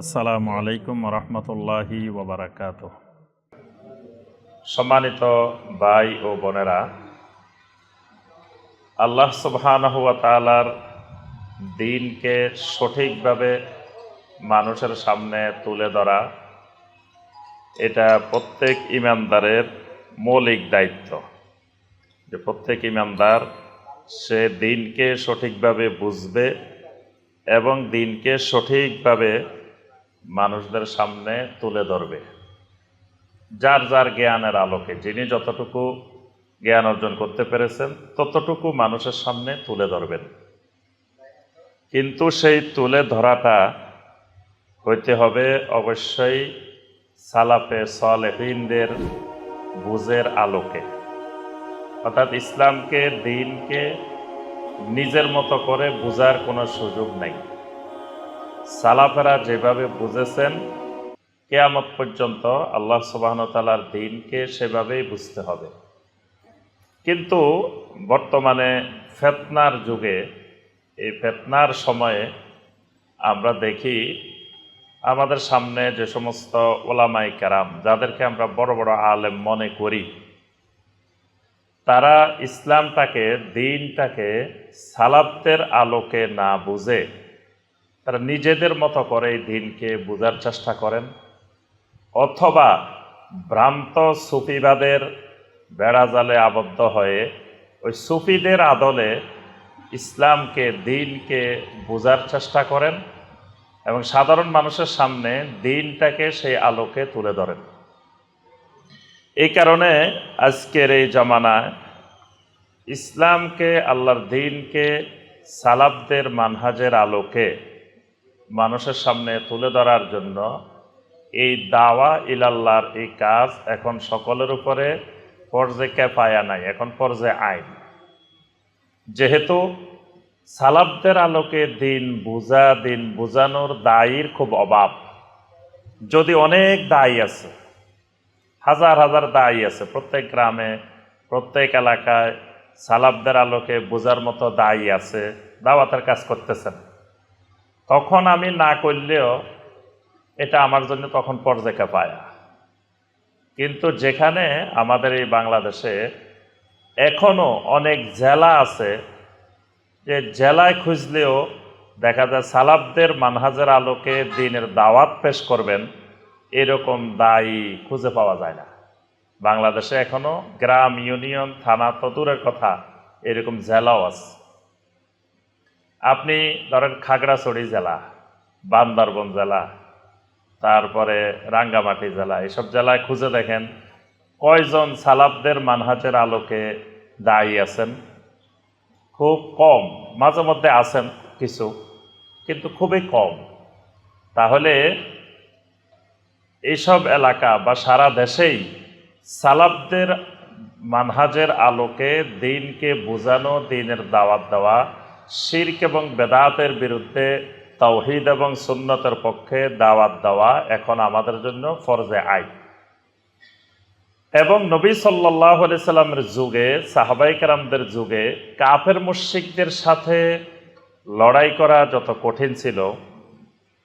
আসসালামু আলাইকুম রহমতুল্লাহি ওবরাকাত। সম্মানিত ভাই ও বোনেরা, আল্লাহ সুবহানাহু ওয়া তাআলার দিনকে সঠিকভাবে মানুষের সামনে তুলে ধরা, এটা প্রত্যেক ইমানদারের মৌলিক দায়িত্ব যে প্রত্যেক ইমানদার সে দিনকে সঠিকভাবে বুঝবে এবং দিনকে সঠিকভাবে মানুষদের সামনে তুলে ধরবে। যার যার জ্ঞানের আলোকে, যিনি যতটুকু জ্ঞান অর্জন করতে পেরেছেন, ততটুকু মানুষের সামনে তুলে ধরবেন। কিন্তু সেই তুলে ধরাটা হইতে হবে অবশ্যই সালাফে সলেহিনদের বুঝের আলোকে। অর্থাৎ ইসলামকে, দিনকে নিজের মতো করে বোঝার কোনো সুযোগ নেই। সালাফেরা যেভাবে বুঝেছেন, কেয়ামত পর্যন্ত আল্লাহ সুবাহতালার দিনকে সেভাবেই বুঝতে হবে। কিন্তু বর্তমানে ফেতনার যুগে, এই ফেতনার সময়ে আমরা দেখি, আমাদের সামনে যে সমস্ত ওলামাই কারাম, যাদেরকে আমরা বড় বড় আলেম মনে করি, তারা ইসলামটাকে, দিনটাকে সালাবদের আলোকে না বুঝে তারা নিজেদের মতো করে এই দিনকে বোঝার চেষ্টা করেন। অথবা ভ্রান্ত সুফিবাদের বেড়াজালে আবদ্ধ হয়ে ওই সুফিদের আদলে ইসলামকে, দিনকে বোঝার চেষ্টা করেন এবং সাধারণ মানুষের সামনে দিনটাকে সেই আলোকে তুলে ধরেন। এই কারণে আজকের এই জমানায় ইসলামকে, আল্লাহর দিনকে, সালাবদের মানহাজের আলোকে মানুষের সামনে তুলে ধরার জন্য এই দাওয়া ইলাল্লার এই কাজ এখন সকলের উপরে পর্যায়ে পায়া নাই, এখন পর্যায়ে আইন। যেহেতু সালাবদের আলোকে দিন বুঝা, দিন বুঝানোর দায়ীর খুব অভাব। যদি অনেক দায়ী আছে, হাজার হাজার দায়ী আছে, প্রত্যেক গ্রামে, প্রত্যেক এলাকায় সালাবদের আলোকে বোঝার মতো দায়ী আছে, দাওয়াতের কাজ করতেছেন। তখন আমি না করলেও এটা আমার জন্য তখন পর্যায়কা পায়া। কিন্তু যেখানে আমাদের এই বাংলাদেশে এখনও অনেক জেলা আছে, যে জেলায় খুঁজলেও দেখা যায় সালাবদের মানহাজের আলোকে দিনের দাওয়াত পেশ করবেন, এরকম দায়ী খুঁজে পাওয়া যায় না। বাংলাদেশে এখনও গ্রাম, ইউনিয়ন, থানা তো দূরের কথা এরকম জেলাও আছে। আপনি ধরেন খাগড়াছড়ি জেলা, বান্দরবন জেলা, তারপরে রাঙ্গামাটি জেলা, এসব জেলায় খুঁজে দেখেন কয়জন সালাবদের মানহাজের আলোকে দায়ী আছেন? খুব কম, মাঝে মধ্যে আছেন কিছু, কিন্তু খুবই কম। তাহলে এইসব এলাকা বা সারা দেশেই সালাবদের মানহাজের আলোকে দিনকে বোঝানো, দিনের দাওয়াত দেওয়া শির্ক এবং বেদাতের বিরুদ্ধে তৌহিদ এবং সুন্নতের পক্ষে দাওয়াত দেওয়া এখন আমাদের জন্য ফরজে আই এবং নবী সাল্লাহ সাল্লামের যুগে সাহাবাই কারামদের যুগে কাফের মুশিকদের সাথে লড়াই করা যত কঠিন ছিল,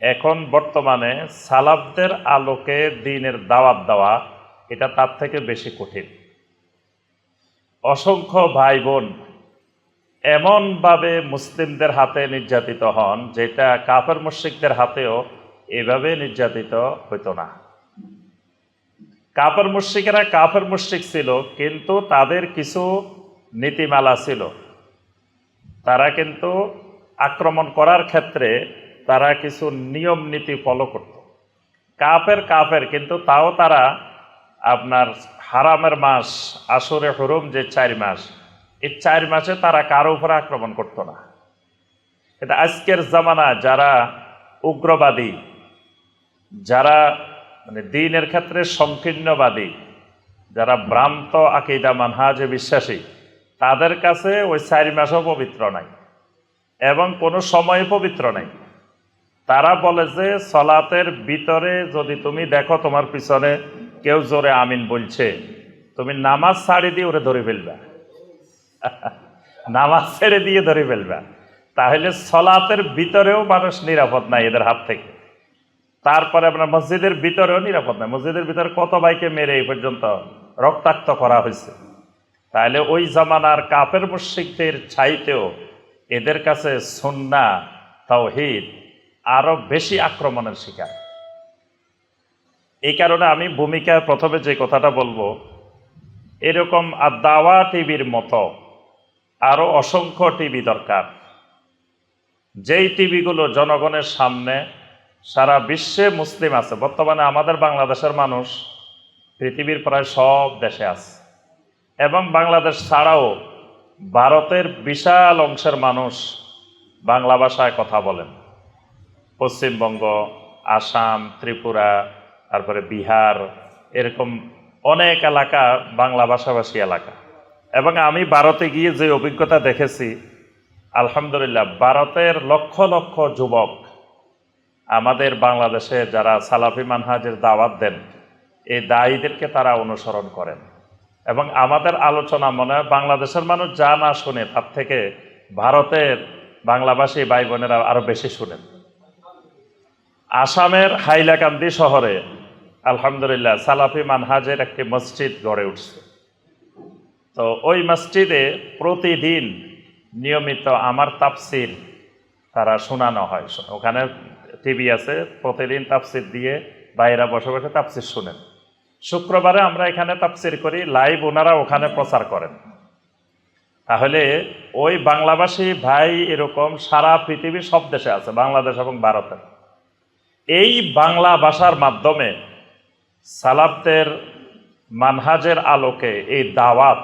এখন বর্তমানে সালাবদের আলোকে দিনের দাওয়াত দেওয়া এটা তার থেকে বেশি কঠিন। অসংখ্য ভাই বোন এমনভাবে মুসলিমদের হাতে নির্যাতিত হন যেটা কাফের মুশিকদের হাতেও এভাবে নির্যাতিত হইতো না। কাফের মুশিকেরা কাফের মুশিক ছিল, কিন্তু তাদের কিছু নীতিমালা ছিল। তারা কিন্তু আক্রমণ করার ক্ষেত্রে তারা কিছু নিয়ম নীতি ফলো করত। কাফের কাফের, কিন্তু তাও তারা আপনার হারামের মাস আসরে হরুম যে চার মাস এই চার মাসে তারা কারও উপরে আক্রমণ করতো না। এটা আজকের জামানা যারা উগ্রবাদী, যারা মানে দিনের ক্ষেত্রে সংকীর্ণবাদী, যারা ভ্রান্ত আকিদা মানহাজে বিশ্বাসী, তাদের কাছে ওই চার মাসও পবিত্র নাই এবং কোনো সময় পবিত্র নাই। তারা বলে যে, সলাতের ভিতরে যদি তুমি দেখো তোমার পিছনে কেউ জোরে আমিন বলছে, তুমি নামাজ ছাড়ি দিয়ে ওরে ধরে ফেলবা। নামাজ ছেড়ে দিয়ে ধরে ফেলবা। তাহলে সলাতের ভিতরেও মানুষ নিরাপদ নাই এদের হাত থেকে। তারপরে আপনার মসজিদের ভিতরেও নিরাপদ নয় মসজিদের ভিতরে কত ভাইকে মেরে এই পর্যন্ত রক্তাক্ত করা হয়েছে? তাহলে ওই জামানার কাপের মুশিকদের ছাইতেও এদের কাছে সন্না, তাওহিদ আরও বেশি আক্রমণের শিকার। এই কারণে আমি ভূমিকায় প্রথমে যে কথাটা বলব, এরকম আর দাওয়া টিভির মতো আরও অসংখ্য টিভি দরকার। যেই টিভিগুলো জনগণের সামনে সারা বিশ্বে মুসলিম আছে, বর্তমানে আমাদের বাংলাদেশের মানুষ পৃথিবীর প্রায় সব দেশে আছে। এবং বাংলাদেশ ছাড়াও ভারতের বিশাল অংশের মানুষ বাংলা ভাষায় কথা বলেন। পশ্চিমবঙ্গ, আসাম, ত্রিপুরা, তারপরে বিহার, এরকম অনেক এলাকা বাংলা ভাষাভাষী এলাকা। এবং আমি ভারতে গিয়ে যে অভিজ্ঞতা দেখেছি, আলহামদুলিল্লাহ ভারতের লক্ষ লক্ষ যুবক আমাদের বাংলাদেশে যারা সালাফি মানহাজের দাওয়াত দেন, এই দায়ীদেরকে তারা অনুসরণ করেন। এবং আমাদের আলোচনা মনে হয় বাংলাদেশের মানুষ যা না শুনে তার থেকে ভারতের বাংলাভাষী ভাই বোনেরা আরও বেশি শুনেন। আসামের হাইলাকান্দি শহরে আলহামদুলিল্লাহ সালাফি মানহাজের একটি মসজিদ গড়ে উঠছে। তো ওই মসজিদে প্রতিদিন নিয়মিত আমার তাফসির তারা শোনানো হয়। ওখানে টিভি আছে, প্রতিদিন তাফসির দিয়ে বাইরা বসে বসে তাফসির শুনেন। শুক্রবারে আমরা এখানে তাফসির করি, লাইভ ওনারা ওখানে প্রচার করেন। তাহলে ওই বাংলাভাষী ভাই এরকম সারা পৃথিবীর সব দেশে আছে, বাংলাদেশ এবং ভারতে। এই বাংলা ভাষার মাধ্যমে সালাবদের মানহাজের আলোকে এই দাওয়াত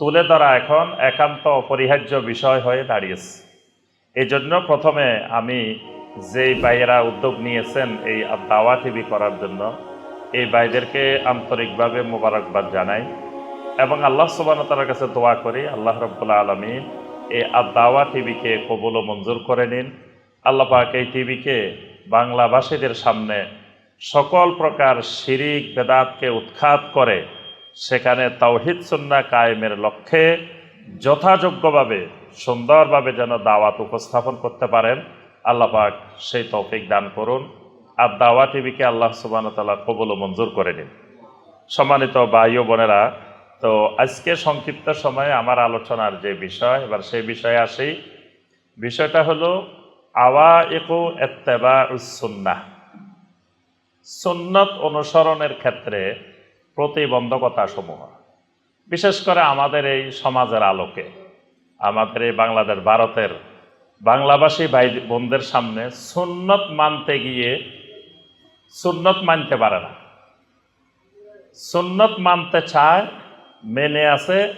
তুলে ধরা এখন একান্ত অপরিহার্য বিষয় হয়ে দাঁড়িয়েছে। এই জন্য প্রথমে আমি যেই ভাইয়েরা উদ্যোগ নিয়েছেন এই দাওয়া টিভি করার জন্য, এই ভাইদেরকে আন্তরিকভাবে মোবারকবাদ জানাই এবং আল্লাহ সুবানতার কাছে দোয়া করি, আল্লাহ রব্বুল্লা আলমী এই দাওয়া টিভিকে কবুল মঞ্জুর করে নিন। আল্লাহ পাক এই টিভিকে বাংলাভাষীদের সামনে সকল প্রকার শিরিক বেদাতকে উৎখাত করে, সেখানে তাওহিদ সুন্না কায়েমের লক্ষ্যে যথাযোগ্যভাবে, সুন্দরভাবে যেন দাওয়াত উপস্থাপন করতে পারেন। আল্লাহ পাক সেই তৌফিক দান করুন আর দাওয়া টিভিকে আল্লাহ সুবান তাল্লাহ কবুল ও মঞ্জুর করে নিন। সম্মানিত ও বোনেরা, তো আজকে সংক্ষিপ্ত সময়ে আমার আলোচনার যে বিষয়, এবার সেই বিষয়ে আসি। বিষয়টা হলো আওয়া একু এত্তেবা উসুন্না সুন্নত অনুসরণের ক্ষেত্রে প্রতিবন্ধকতা সমূহ বিশেষ করে আমাদের এই সমাজের আলোকে। আমাদের এই বাংলাদেশ, ভারতের বাংলাভাষী ভাই বোনদের সামনে সুন্নত মানতে গিয়ে সুন্নত মানতে পারে না। সুন্নত মানতে চায়, মেনে আছে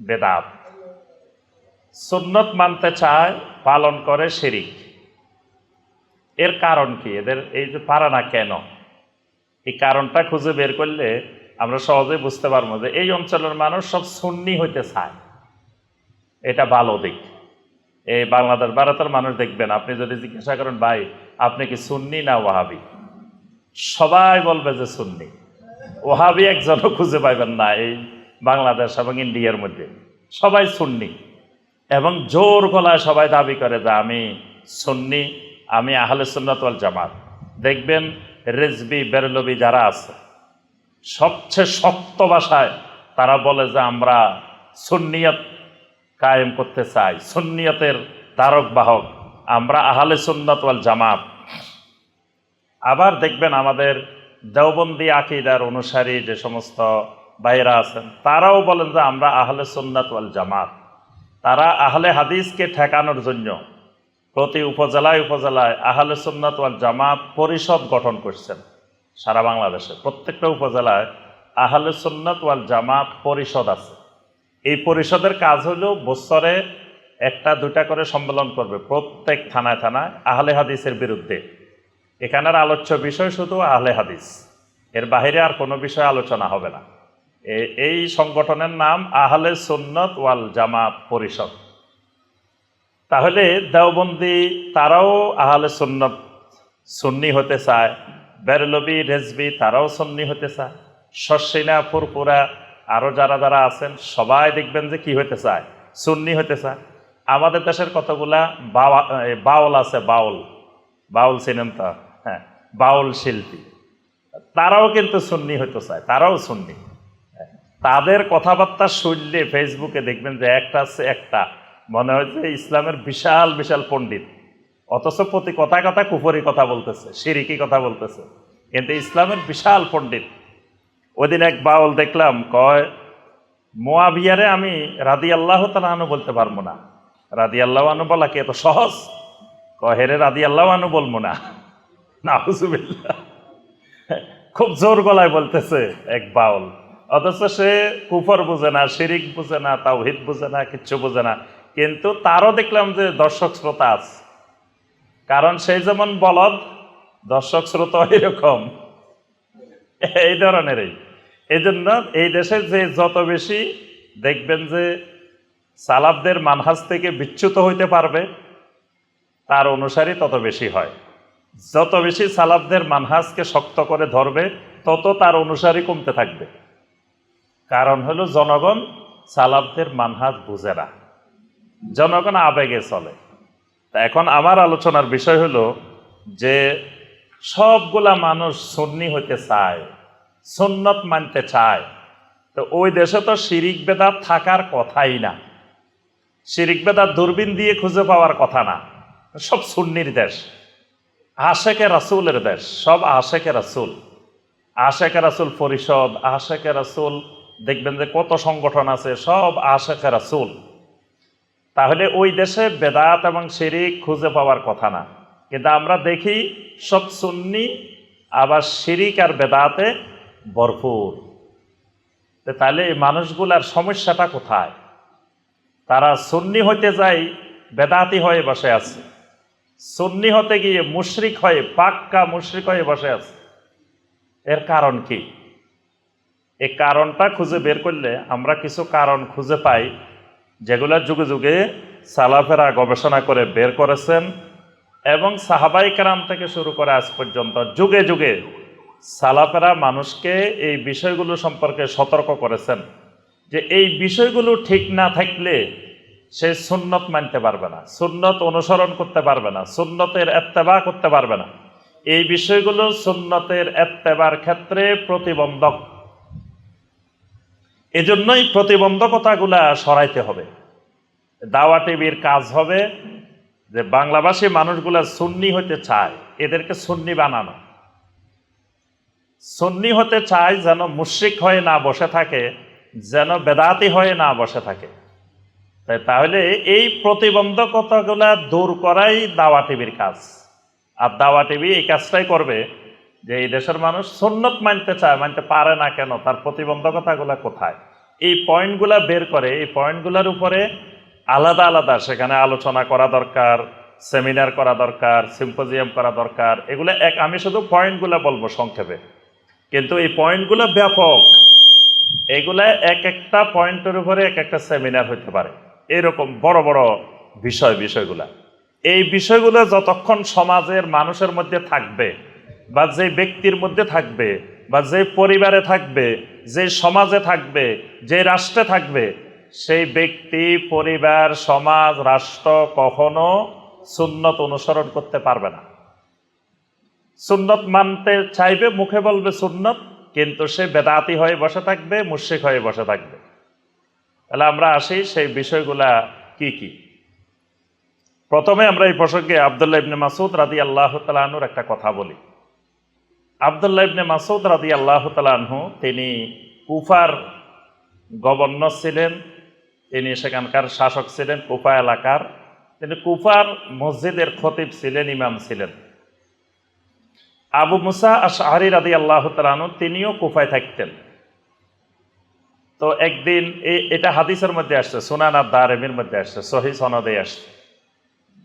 বেদাত। সুন্নত মানতে চায়, পালন করে শিরিক। এর কারণ কি? এদের এই যে পারে না কেন? এই কারণটা খুঁজে বের করলে আমরা সহজেই বুঝতে পারব যে এই অঞ্চলের মানুষ সব সুন্নি হইতে চায়। এটা ভালো দিক। এই বাংলাদেশ, ভারতের মানুষ দেখবেন, আপনি যদি জিজ্ঞাসা করেন, ভাই, আপনি কি সুন্নি না ওয়াহাবি? সবাই বলবে যে সুন্নি। ওহাবি একজনও খুঁজে পাইবেন না এই বাংলাদেশ এবং ইন্ডিয়ার মধ্যে। সবাই সুন্নি। এবং জোর গলায় সবাই দাবি করে যে আমি সুন্নি। আমি আহলে সুন্নত জামাত। দেখবেন রেজবি, বেরলবি যারা আছে, সবচেয়ে শক্ত ভাষায় তারা বলে যে আমরা সুন্নিয়ত কায়েম করতে চাই, সুন্নিয়তের ধারক, বাহক। আমরা আহলে সুন্নত ওয়াল জামাত। আবার দেখবেন আমাদের দেওবন্দি আকিদার অনুসারী যে সমস্ত ভাইরা আছেন, তারাও বলেন যে আমরা আহলে সুন্নাত ওয়াল জামাত। তারা আহলে হাদিসকে ঠেকানোর জন্য প্রতি উপজেলায় উপজেলায় আহলে সুন্নাত ওয়াল জামাত পরিষদ গঠন করছেন সারা বাংলাদেশে। প্রত্যেকটা উপজেলায় আহলে সুন্নাত ওয়াল জামাত পরিষদ আছে। এই পরিষদের কাজ হলো বছরে একটা দুটা করে সম্মেলন করবে প্রত্যেক থানায় থানায় আহলে হাদিসের বিরুদ্ধে। এখানের আলোচ্য বিষয় শুধু আহলে হাদিস। এর বাহিরে আর কোনো বিষয় আলোচনা হবে না। এই সংগঠনের নাম আহলে সুন্নত ওয়াল জামাত পরিষদ। তাহলে দেওবন্দি তারাও আহলে সুন্নত, সুন্নি হতে চায়। বেরলবি, রেজবি, তারাও সুন্নি হতে চায়। শস্যিনা ফুরপুরা আরও যারা যারা আছেন, সবাই দেখবেন যে কি হতে চায়? সুন্নি হতে চায়। আমাদের দেশের কতগুলা বাউল আছে, বাউল। বাউল চিনেন তো? হ্যাঁ বাউল শিল্পী। তারাও কিন্তু সুন্নি হতে চায়, তারাও সুন্নি। তাদের কথাবার্তা শুনলে ফেসবুকে দেখবেন যে একটা আছে একটা। মনে হয় যে ইসলামের বিশাল বিশাল পণ্ডিত। অথচ প্রতি কথা কথা কুফরি কথা বলতেছে, সিরিকি কথা বলতেছে। কিন্তু ইসলামের বিশাল পণ্ডিত। ওদিন এক বাউল দেখলাম, কয় মোয়াবিয়ারে আমি রাদি আল্লাহ তালাহানু বলতে পারব না। রাদি আল্লাহ আনু বলা কি এত সহজ? কয় কহেরে রাদি আল্লাহ আনু বলব না। নাউজুবিল্লাহ। খুব জোর গলায় বলতেছে এক বাউল। অথচ সে কুফর বুঝে না, শিরিক বুঝে না, তাওহিদ বুঝে না, কিচ্ছু বুঝে না। কিন্তু তারও দেখলাম যে দর্শক শ্রোতা আছে। কারণ সেই যেমন বলদ, দর্শক শ্রোতা এরকম। এই ধরনেরই। এই জন্য এই দেশে যে যত বেশি দেখবেন যে সালাবদের মানহাজ থেকে বিচ্যুত হইতে পারবে, তার অনুসারী তত বেশি হয়। যত বেশি সালাবদের মানহাজকে শক্ত করে ধরবে, তত তার অনুসারী কমতে থাকবে। কারণ হলো জনগণ সালাবদের মানহাজ বুঝে না। জনগণ আবেগে চলে। তা এখন আমার আলোচনার বিষয় হলো যে সবগুলা মানুষ সুন্নি হতে চায়, সুন্নত মানতে চায়। তো ওই দেশে তো শিরিক বেদাত থাকার কথাই না। শিরিক বেদাত দূরবীন দিয়ে খুঁজে পাওয়ার কথা না। সব সুন্নির দেশ। আশেকে রাসুলের দেশ। সব আশেকে রাসুল। আশেকে রাসুল পরিষদ, আশেকে রাসুল, দেখবেন যে কত সংগঠন আছে, সব আশেকে রাসুল। তাহলে ওই দেশে বেদাত এবং শিরিক খুঁজে পাওয়ার কথা না। কিন্তু আমরা দেখি সব সুন্নি আবার শিরিক আর বেদাতে ভরপুর। তাহলে এই মানুষগুলার সমস্যাটা কোথায়? তারা সুন্নি হতে যায় বেদাতি হয়ে বসে আছে। সুন্নি হতে গিয়ে মুশরিক হয়ে, পাক্কা মুশরিক হয়ে বসে আছে। এর কারণ কি? এই কারণটা খুঁজে বের করলে আমরা কিছু কারণ খুঁজে পাই যেগুলা যুগে যুগে সালাফেরা গবেষণা করে বের করেছেন এবং সাহাবাই কারাম থেকে শুরু করে আজ পর্যন্ত যুগে যুগে সালাফেরা মানুষকে এই বিষয়গুলো সম্পর্কে সতর্ক করেছেন যে এই বিষয়গুলো ঠিক না থাকলে সে সুন্নত মানতে পারবে না, সুন্নত অনুসরণ করতে পারবে না, সুন্নতের এত্তেবা করতে পারবে না। এই বিষয়গুলো সুন্নতের এত্তেবার ক্ষেত্রে প্রতিবন্ধক। এজন্যই প্রতিবন্ধকতাগুলা সরাইতে হবে। দাওয়া টিভির কাজ হবে যে বাংলাভাষী মানুষগুলা সুন্নি হতে চায়, এদেরকে সুন্নি বানানো। সুন্নি হতে চায় যেন মুশ্রিক হয়ে না বসে থাকে, যেন বেদাতি হয়ে না বসে থাকে। তাই তাহলে এই প্রতিবন্ধকতাগুলা দূর করাই দাওয়া টিভির কাজ। আর দাওয়া টিভি এই কাজটাই করবে যে এই দেশের মানুষ সুন্নত মানতে চায়, মানতে পারে না কেন? তার প্রতিবন্ধকতাগুলা কোথায়? এই পয়েন্টগুলা বের করে, এই পয়েন্টগুলোর উপরে আলাদা আলাদা, সেখানে আলোচনা করা দরকার, সেমিনার করা দরকার, সিম্পোজিয়াম করা দরকার, এগুলো এক, আমি শুধু পয়েন্টগুলো বলব সংক্ষেপে। কিন্তু এই পয়েন্টগুলো ব্যাপক। এগুলা এক একটা পয়েন্টের উপরে এক একটা সেমিনার হতে পারে। এরকম বড় বড় বিষয়, বিষয়গুলা। এই বিষয়গুলো যতক্ষণ সমাজের মানুষের মধ্যে থাকবে বা যে ব্যক্তির মধ্যে থাকবে বা যে পরিবারে থাকবে, যে সমাজে থাকবে, যে রাষ্ট্রে থাকবে, সেই ব্যক্তি, পরিবার, সমাজ, রাষ্ট্র কখনো সুন্নত অনুসরণ করতে পারবে না। সুন্নত মানতে চাইবে, মুখে বলবে সুন্নত, কিন্তু সে বেদাতি হয়ে বসে থাকবে, মুশ্রিক হয়ে বসে থাকবে। তাহলে আমরা আসি সেই বিষয়গুলা কি কি? প্রথমে আমরা এই প্রসঙ্গে আবদুল্লাহ ইবনে মাসুদ রাদি আল্লাহ তালাহুর একটা কথা বলি। আবদুল্লাহ ইবনে মাসুদ রাদি আল্লাহ তালাহু তিনি কুফার গভর্নর ছিলেন, তিনি সেখানকার শাসক ছিলেন, কুফা এলাকার। তিনি কুফার মসজিদের খতিব ছিলেন, ইমাম ছিলেন। আবু মুসা আশাহারি রাদি আল্লাহ তালানু তিনিও কুফায় থাকতেন। তো একদিন এটা হাদিসের মধ্যে আসছে, সুনান দারেমির মধ্যে আসছে, সহি সনদে আসছে।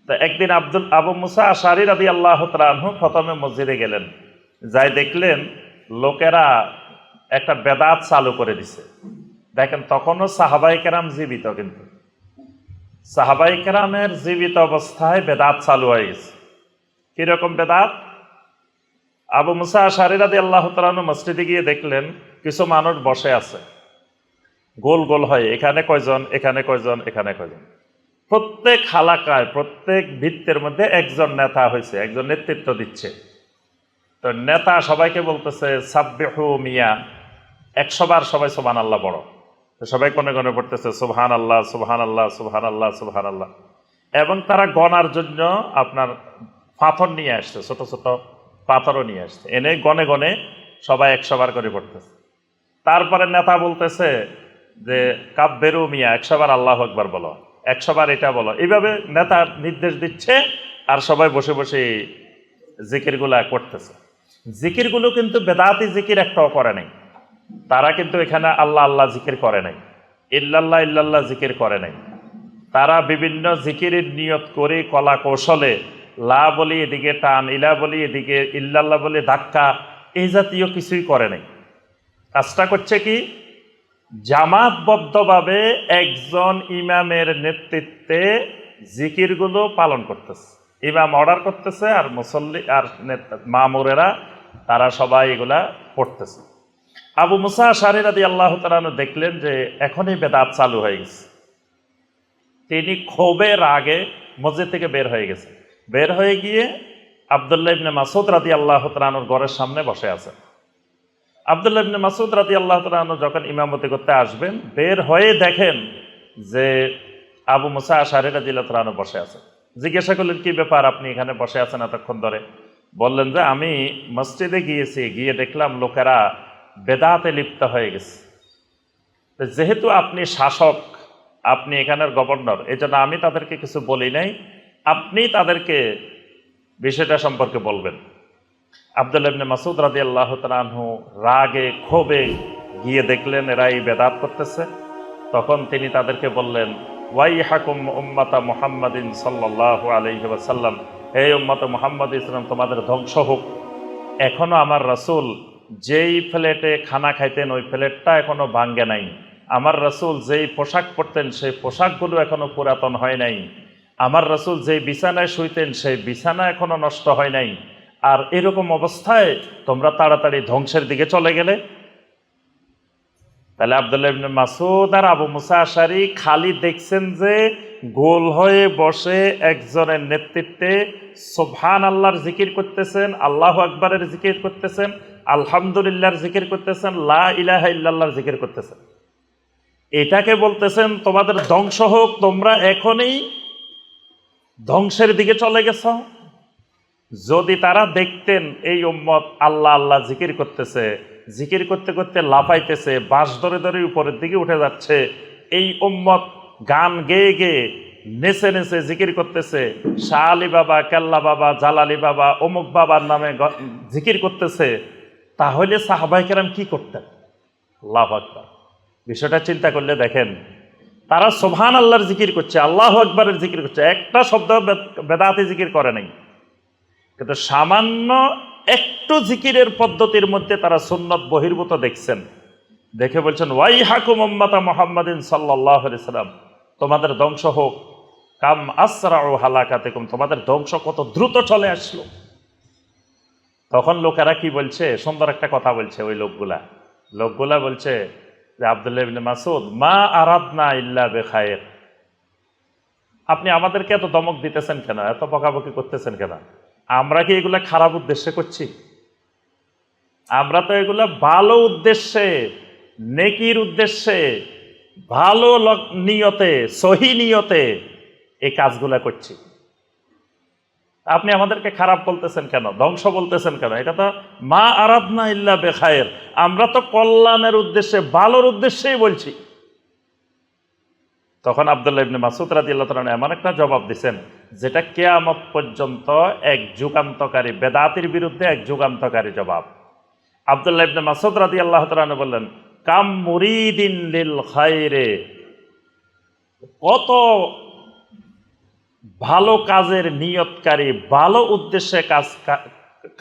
তো একদিন আব্দুল, আবু মুসা আশারি রাদি আল্লাহ তালানহু প্রথমে মসজিদে গেলেন। যাই দেখলেন, লোকেরা একটা বেদাত চালু করে দিছে। দেখেন, তখনও সাহাবাই কেরাম জীবিত কিন্তু। সাহাবাই কেরামের জীবিত অবস্থায় বেদাত চালু হয়ে গেছে। কীরকম বেদাত? আবু মুসা আশারিরাদি আল্লাহ তালানু মসজিদে গিয়ে দেখলেন, কিছু মানুষ বসে আছে। গোল গোল হয়, এখানে কয়জন এখানে কয়জন এখানে কয়জন। প্রত্যেক হালাকায়, প্রত্যেক ভিত্তের মধ্যে একজন নেতা হয়েছে, একজন নেতৃত্ব দিচ্ছে। তো নেতা সবাইকে বলতেছে, সাব্বেহু মিয়া। একশো বার সবাই সোহান আল্লাহ বড় সবাই কোনে কোনে পড়তেছে সুবহান আল্লাহ সুবহান আল্লাহ সুবহান আল্লাহ সুবহান আল্লাহ এবং তারা গণার জন্য আপনার পাথর নিয়ে আসছে, ছোট ছোট পাথরও নিয়ে আসছে। এনে গনে গনে সবাই একশো বার করে পড়তেছে। তারপরে নেতা বলতেছে যে, কাব্যেরু মিয়া, একশো বার আল্লাহ একবার বলো। একশো বার এটা বলো। এইভাবে নেতা নির্দেশ দিচ্ছে আর সবাই বসে বসে জিকিরগুলা করতেছে। জিকিরগুলো কিন্তু বেদাতি জিকির একটাও করে নাই। তারা কিন্তু এখানে আল্লাহ আল্লাহ জিকির করে নাই। ইল্লাল্লাহ ইল্লাল্লাহ জিকির করে নাই। তারা বিভিন্ন জিকিরের নিয়ত করে, কলা কৌশলে লা বলি এদিকে টান, ইলা বলি এদিকে, ইল্লাল্লাহ বলি ধাক্কা, এই জাতীয় কিছুই করে নাই। কাজটা করছে কি? জামাতবদ্ধভাবে একজন ইমামের নেতৃত্বে জিকিরগুলো পালন করতেছে। ইমাম অর্ডার করতেছে আর মুসল্লি আর মামুরেরা তারা সবাই এগুলা পড়তেছে। আবু মুসা শারিরাদি আল্লাহ তালানু দেখলেন যে এখনই বেদাত চালু হয়ে গেছে। তিনি ক্ষোভের আগে মসজিদ থেকে বের হয়ে গেছে। বের হয়ে গিয়ে আবদুল্লাহ ইবনে মাসুদ রাদি আল্লাহ তালানুর ঘরের সামনে বসে আছেন। আবদুল্লাহ ইবনে মাসুদ রাদি আল্লাহ তালানু যখন ইমামতি করতে আসবেন, বের হয়ে দেখেন যে আবু মুসা আশারি রাদি আল্লাহ তালানু বসে আছেন। জিজ্ঞাসা করলেন, কি ব্যাপার? আপনি এখানে বসে আছেন এতক্ষণ ধরে? বললেন যে, আমি মসজিদে গিয়েছি, গিয়ে দেখলাম লোকেরা বেদাতে লিপ্ত হয়ে গেছে। যেহেতু আপনি শাসক, আপনি এখানের গভর্নর এই জন্য আমি তাদেরকে কিছু বলি নাই। আপনি তাদেরকে বিষয়টা সম্পর্কে বলবেন। আবদুল্লাহ ইবনে মাসুদ রাদি আল্লাহ তালু রাগে, ক্ষোভে গিয়ে দেখলেন, এরা এই বেদাত করতেছে। তখন তিনি তাদেরকে বললেন ওয়াই হাকুম উম্মাতা মুহাম্মাদিন সাল্লাহ আলহি হে উম্মাতা মোহাম্মদ, ইসলাম তোমাদের ধ্বংস হোক। এখনও আমার রাসূল যেই প্লেটে খানা খাইতেন, ওই প্লেটটা এখনও ভাঙ্গে নাই। আমার রাসূল যেই পোশাক পরতেন, সেই পোশাকগুলো এখনও পুরাতন হয় নাই। আমার রাসূল যেই বিছানায় শুইতেন, সেই বিছানা এখনও নষ্ট হয় নাই। আর এরকম অবস্থায় তোমরা তাড়াতাড়ি ধ্বংসের দিকে চলে গেলে। তাহলে আবদুল্লাহ মাসুদ আর আবু মুসা আশারি খালি দেখছেন যে গোল হয়ে বসে একজনের নেতৃত্বে সোভান আল্লাহর জিকির করতেছেন, আল্লাহ আকবরের জিকির করতেছেন, আলহামদুলিল্লাহর জিকির করতেছেন, লা ইলাহা ইল্লাল্লাহর জিকির করতেছেন। এটাকে বলতেছেন, তোমাদের ধ্বংস হোক, তোমরা এখনই ধ্বংসের দিকে চলে গেছ। যদি তারা দেখতেন এই উম্মত আল্লাহ আল্লাহ জিকির করতেছে, জিকির করতে করতে লাফাইতেছে, বাঁশ ধরে ধরে উপরের দিকে উঠে যাচ্ছে, এই উম্মত গান গেয়ে গেয়ে নেচে নেচে জিকির করতেছে। শাহ আলী বাবা, কেল্লা বাবা, জালালি বাবা, অমুক বাবার নামে জিকির করতেছে। তাহলে সাহাবাই কেরাম কী করতেন? আল্লাহ আকবার। বিষয়টা চিন্তা করলে দেখেন, তারা সোভান আল্লাহর জিকির করছে, আল্লাহ আকবরের জিকির করছে। একটা শব্দ বেদ- বেদাতি জিকির করে নাই। কিন্তু সামান্য একটু জিকিরের পদ্ধতির মধ্যে তারা সুন্নত বহির্ভূত দেখছেন। দেখে বলছেন ওয়াই হাকুম মোহাম্মদিন সাল্লাহ সাল্লাম তোমাদের ধ্বংস হোক। কাম আসরা ও হালাকাতে কম তোমাদের ধ্বংস কত দ্রুত চলে আসলো। তখন লোকেরা কি বলছে? সুন্দর একটা কথা বলছে ওই লোকগুলা। লোকগুলা বলছে যে, আবদুল্লাহ মাসুদ মা আরাদনা ইল্লা বেখায়ের আপনি আমাদেরকে এত দমক দিতেছেন কেন? এত বকাবকি করতেছেন কেন? আমরা কি এগুলা খারাপ উদ্দেশ্যে করছি? আমরা তো এগুলা ভালো উদ্দেশ্যে, নেকির উদ্দেশ্যে ভালো নিয়তে, সহি নিয়তে এই কাজগুলা করছি। আপনি আমাদেরকে খারাপ বলতেছেন কেন? ধ্বংস বলতেছেন কেন? এটা তো মা আরাধনা ইল্লা বেখায়ের। আমরা তো কল্যাণের উদ্দেশ্যে, ভালোর উদ্দেশ্যেই বলছি। তখন আবদুল্লাহ ইবনে মাসুদ রাদিয়াল্লাহু তাআলা এমন একটা জবাব দিছেন, যেটা কেয়ামত পর্যন্ত এক যুগান্তকারী, বেদাতির বিরুদ্ধে এক যুগান্তকারী জবাব। আবদুল্লাহ ইবনে মাসুদ রাদিয়াল্লাহু তাআলা বললেন কাম লিল খায়রে। কত ভালো কাজের নিয়তকারী, ভালো উদ্দেশ্যে কাজ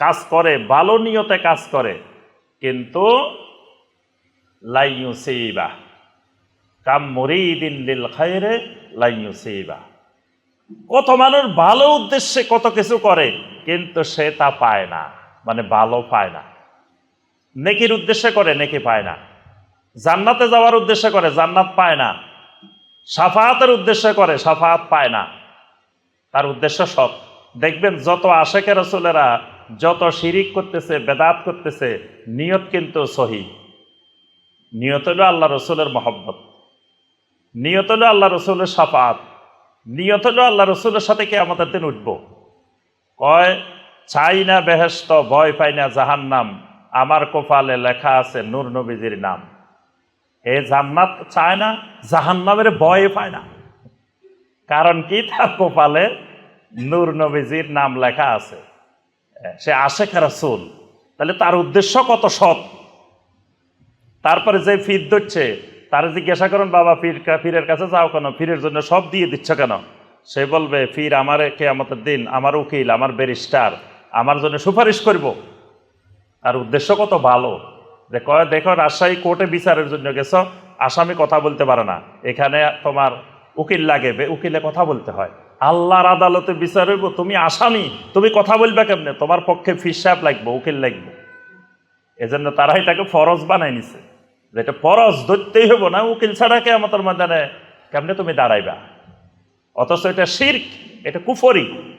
কাজ করে, ভালো নিয়তে কাজ করে, কিন্তু লাইয়ুসিবা। কাম মুরিদিন লিল খায়রে লাইয়ুসিবা। কত মানুষ ভালো উদ্দেশ্যে কত কিছু করে, কিন্তু সে তা পায় না মানে ভালো পায় না। নেকির উদ্দেশ্যে করে, নেকি পায় না। জান্নাতে যাওয়ার উদ্দেশ্যে করে, জান্নাত পায় না। সাফাহাতের উদ্দেশ্যে করে সাফাহাত পায় না। তার উদ্দেশ্য সৎ। দেখবেন, যত আশেকের রসুলেরা যত শিরিক করতেছে, বেদাত করতেছে, নিয়ত কিন্তু সহি। নিয়ত হলো আল্লাহ রসুলের মহব্বত। নিয়ত হলো আল্লাহ রসুলের সাফাত নিয়ত হলো আল্লাহ রসুলের সাথে কে আমাদের দিন উঠব। কয়, চাই না বেহেস্ত ভয় পাই না জাহান্নাম। আমার কোপালে লেখা আছে, নূর নবীজির নাম। এ জান্নাত চায় না, জাহান্নামের ভয় পায় না। কারণ কি? তার কোপালে নূর নবীজির নাম লেখা আছে। সে আশেখ রাসুল। তাহলে তার উদ্দেশ্য কত সৎ? তারপরে যে ফির ধরছে, তার জিজ্ঞাসা করুন, বাবা পীর পীরের কাছে যাও কেন? পীরের জন্য সব দিয়ে দিচ্ছ কেন? সে বলবে পীর আমার কে কেয়ামতের দিন আমার উকিল, আমার ব্যারিস্টার, আমার জন্য সুপারিশ করব। আর উদ্দেশ্য কত ভালো? যে কয়, দেখো, রাজশাহী কোর্টে বিচারের জন্য গেছ, আসামি কথা বলতে পারে না। এখানে তোমার উকিল লাগে উকিলে কথা বলতে হয়। আল্লাহর আদালতে বিচার হইব, তুমি আসামি, তুমি কথা বলবে কেমনে? তোমার পক্ষে ফিস সাহেব লাগবে, উকিল লাগবে। এজন্য তারা এটাকে ফরজ বানাই নিছে। যেটা ফরজ ধরতেই হব না, উকিল ছাড়া কেমতের ময়দানে কেমনে তুমি দাঁড়াইবা? অথচ এটা শির্ক, এটা কুফরি।